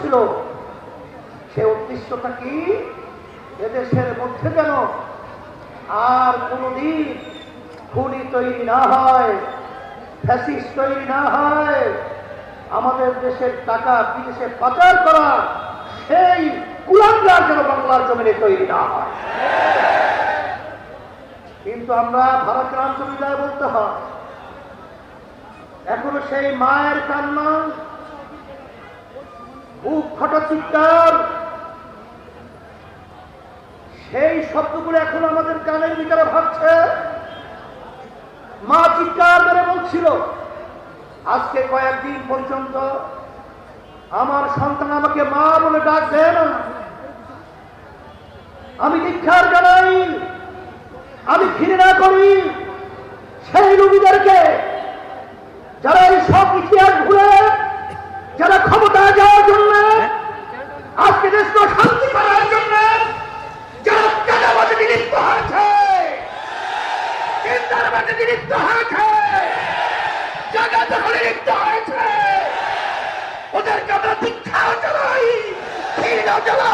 ছিল। সে উদ্দেশ্যটা কি? এদেশের মধ্যে যেন আর কোনোদিন খুনি তৈরি না হয়, ফ্যাসিস্ট তৈরি না হয়, আমাদের দেশের টাকা বিদেশে পাচার করা, সেই কুলাঙ্গার যেন বাংলার জমিনে তৈরি না হয়। কিন্তু আমরা ভারতক্রান্ত বিদায় বলতে হয়, এখনও সেই মায়ের কান্না চিৎকার। সেই শব্দগুলো এখন আমাদের কানের ভিতরে ভাবছে মা চিৎকার করে বলছিল, আজকে কয়েকদিন পর্যন্ত আমার সন্তান আমাকে মা বলে ডাক দেয় না। আমি দীক্ষার জানাই আমি ঘৃণা করি। সেই রুগীদেরকে যারা এই সব ইতিহাস ভুলে চিন্তার লিপ্ত হয়েছে। জায়গা দখলে লিপ্ত হয়েছে। ওদেরকে আমরা দীক্ষাও জানাই ঘৃণাও জানাই